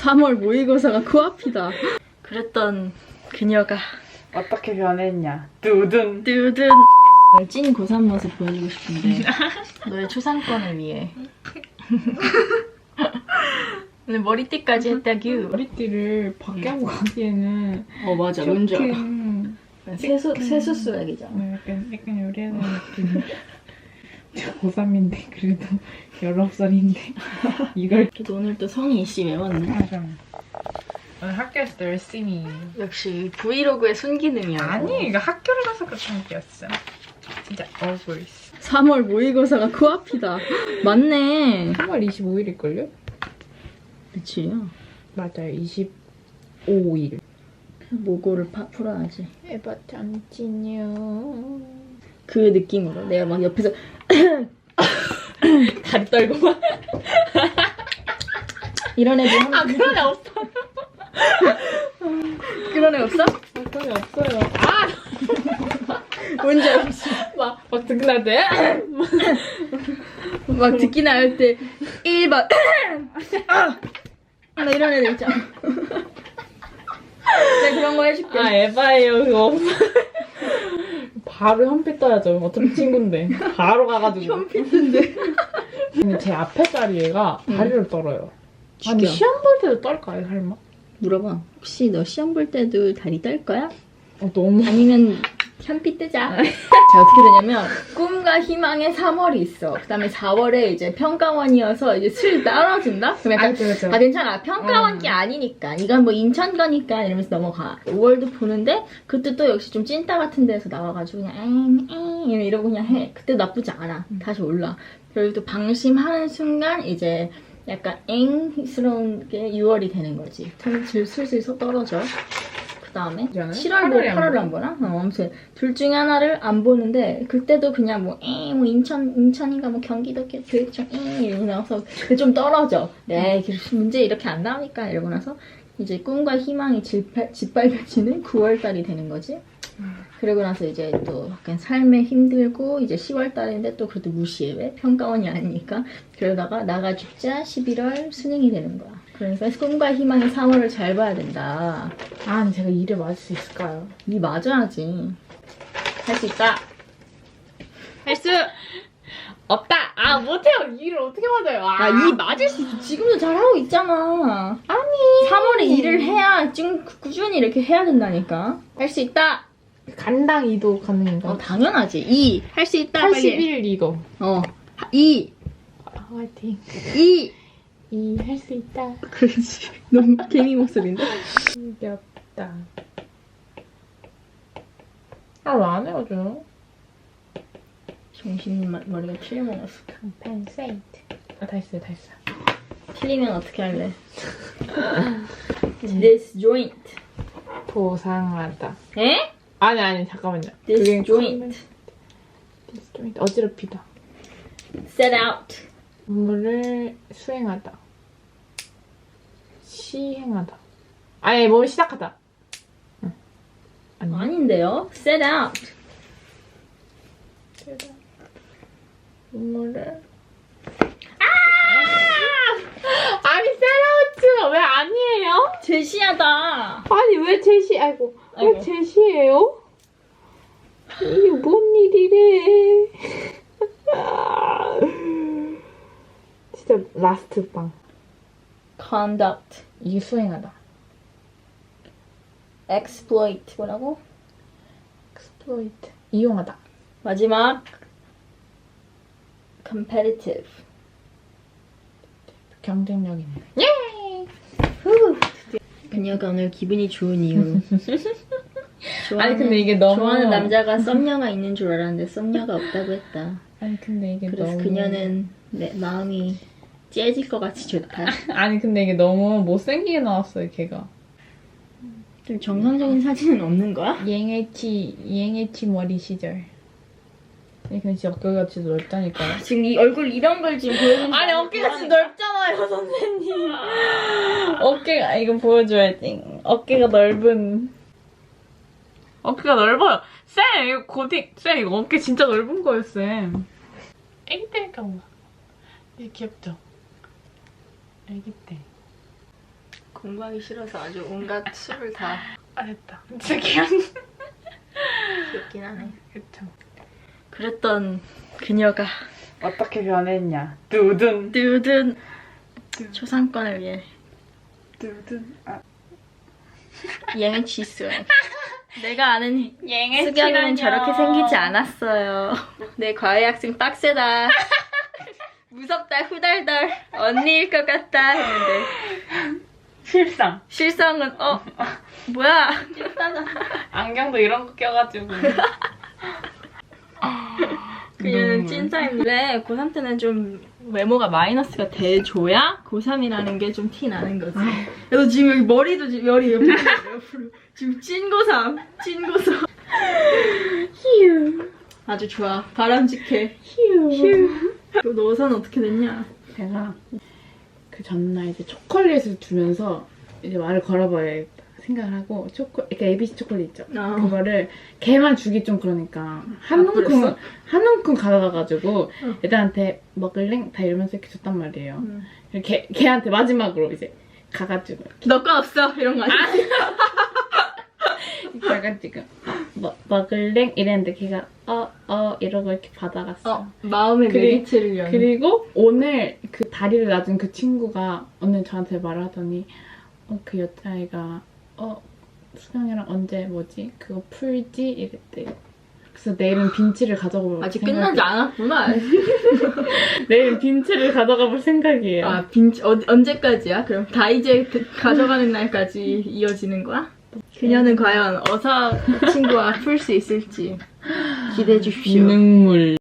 3월 모의고사가 코앞이다. 그랬던 그녀가 어떻게 변했냐? 두둔. 뚜둔 찐 고3 모습 보여주고 싶은데 너의 초상권을 위해 근데 머리띠까지 했다규 머리띠를 밖에 하고 가기에는 어 맞아 뭔지 알아 세수, 세수 스웩이잖아 네, 약간, 약간 요리하는 느낌. 저 고3인데 그래도 19살인데 이걸 그래도 오늘 또 성희 이씨 외웠네 맞아. 오늘 학교에서 열심히. 역시 브이로그의 순기능이야. 아니 이거 학교를 가서 그렇다는 게였어. 진짜 억울 3월 모의고사가 코앞이다. 맞네. 3월 25일일걸요? 그치. 맞아요 25일. 모고를 파, 풀어야지. 에바 잠시요. 그 느낌으로. 내가 막 옆에서 다리 떨고 막 이런 애들 한 아 그런 애 없어 그런 애 없어? 그런 애 없어요 아! 뭔지 알지? 막, 막 듣나 돼? 막 듣기나 할 때 1번 아! 나 이런 애들 있잖아 내가 그런 거 해줄게 아 에바예요 그거 바로 현피 떠야죠 어차피 친구인데 바로 가가지고 현피인데 근데 제 앞에 자리 얘가 응. 다리를 떨어요 아니 죽여. 시험 볼 때도 떨까요 설마? 물어봐 혹시 너 시험 볼 때도 다리 떨 거야? 어 너무 아니면 현피 뜨자. 자 어떻게 되냐면 꿈과 희망의 3월이 있어. 그 다음에 4월에 이제 평가원이어서 이제 슬 떨어진다. 그럼 약간 그쵸 그쵸 아 괜찮아. 평가원 음. 게 아니니까. 이건 뭐 인천 거니까 이러면서 넘어가. 5월도 보는데 그때 또 역시 좀 찐따 같은 데서 나와가지고 그냥 엥 엥 이러고 그냥 해. 그때 나쁘지 않아. 다시 올라. 그리고 또 방심하는 순간 이제 약간 엥스러운 게 6월이 되는 거지. 슬슬 슬슬 떨어져 그 다음에 저는 7월 뭐 8월에 안 8월을 안 보나? 어, 아무튼 둘 중에 하나를 안 보는데 그때도 그냥 뭐, 에, 뭐 인천 인천인가 뭐 경기도 교- 교육청 에 이러고 나서 좀 떨어져. 네, 그래서 문제 이렇게 안 나오니까 이러고 나서 이제 꿈과 희망이 짓밟, 짓밟혀지는 9월 달이 되는 거지. 그러고 나서 이제 또 약간 삶에 힘들고 이제 10월 달인데 또 그래도 무시해 왜 평가원이 아니니까 그러다가 나가 죽자 11월 수능이 되는 거야. 그러니까 꿈과 희망의 3월을 잘 봐야 된다. 아니 제가 일에 맞을 수 있을까요? 니 맞아야지. 할 수 있다. 할 수. 없다! 아 못해요 일을 어떻게 맞아요 아, 야, 이 맞을 수 있어. 지금도 잘하고 있잖아. 아니 3월에 일을 해야 지금 꾸- 꾸준히 이렇게 해야 된다니까. 할 수 있다. 간당 2도 가능인가? 어, 당연하지. 2. 할 수 있다. 빨리. 81 이거 어. 2. 아, 화이팅 2. 이 할 수 있다 그렇지. 너무 개미 목소리인데? 이겼다 아 왜 안 헤어져요? 정신 마- 머리가 틀려 먹었어. 컴펜세이트 아다 했어요 다 했어요 틀리면 어떻게 할래? This joint. 보상하다 에? 아니 아니 잠깐만요 This 그게 joint. This joint 어지럽히다 Set out. 업무를 수행하다 시행하다 아니 뭘 시작하다 응. 아니 아닌데요? Set out. 업무를 아니 셀라우트가 왜 아니에요? 제시하다. 아니 왜 제시 아이고 왜 아이고. 제시예요? 이게 뭔 일이래 진짜 라스트 빵 Conduct. 이게 수행하다 Exploit. 뭐라고? exploit 이용하다 마지막. Competitive. 경쟁력 있는 후. 그녀가 오늘 기분이 좋은 이유. 아니 근데 이게 너무 좋아하는 남자가 썸녀가 있는 줄 알았는데 썸녀가 없다고 했다. 아니 근데 이게 그래서 너무 그녀는 내 마음이 째질 것 같이 좋다. 아니 근데 이게 너무 못생기게 나왔어요 걔가. 좀 정상적인 사진은 없는 거야? 이행했지 이행했지 머리 시절. 근데 진짜 어깨가 진짜 넓다니까요. 지금 이 얼굴 이런 걸 지금 보여주는 아니 어깨가 진짜 넓잖아요 선생님. 어깨가 이거 보여줘야지 어깨가 넓은. 어깨가 넓어요. 쌤 이거 고딩 쌤 이거 어깨 진짜 넓은 거예요 쌤. 애기 때니까 뭔가 귀엽죠 애기 때 공부하기 싫어서 아주 온갖 수를 다아 됐다. 진짜 귀여운. 귀엽긴 하네. 그쵸. 그랬던 그녀가 어떻게 변했냐? 두둔. 뚜든 초상권을 위해 두둔. 아. 취소해. 내가 아는 예, 수경이는 저렇게 생기지 않았어요. 내 과외 학생 빡세다. 무섭다 후덜덜. 언니일 것 같다 했는데. 실상. 실성은 어 뭐야? 안경도 이런 거 껴가지고. 그녀는. 찐타임인데 고3 때는 좀 외모가 마이너스가 돼줘야 고3이라는 게 좀 티 나는 거지. 그래서 지금 여기 머리도 지금 열이 옆으로 옆으로. 지금 찐.고3 찐.고3 휴. 아주 좋아. 바람직해. 휴 너 너선 어떻게 됐냐? 제가 그 전날 이제 초콜릿을 주면서 이제 말을 걸어봐야겠다 생각을 하고 초콜, 그러니까 ABC 초콜릿 있죠. 어. 그거를 걔만 주기 좀 그러니까 한 아, 움큼 그랬어? 한 움큼 가져가가지고 어. 애들한테 먹을랭 다 이러면서 이렇게 줬단 말이에요. 음. 걔 걔한테 마지막으로 이제 가가지고 너건 없어 이런 거 아니야? 가가지고 뭐 먹을랭 이랬는데 걔가 어어 이러고 이렇게 받아갔어. 어 마음의 메리트를 위한 그리고 오늘 그 다리를 놔준 그 친구가 오늘 저한테 말을 하더니 어, 그 여자애가 어 수경이랑 언제 뭐지 그거 풀지 이랬대. 그래서 내일은 빈치를 가져가 볼 아직 생각이- 끝나지 않았구나. 내일은 빈치를 가져가 볼 생각이에요. 아, 빈, 어, 언제까지야? 그럼 다 이제 그- 가져가는 날까지 이어지는 거야? 그녀는 과연 어서 친구와 풀 수 있을지 기대해 주십시오. 눈물.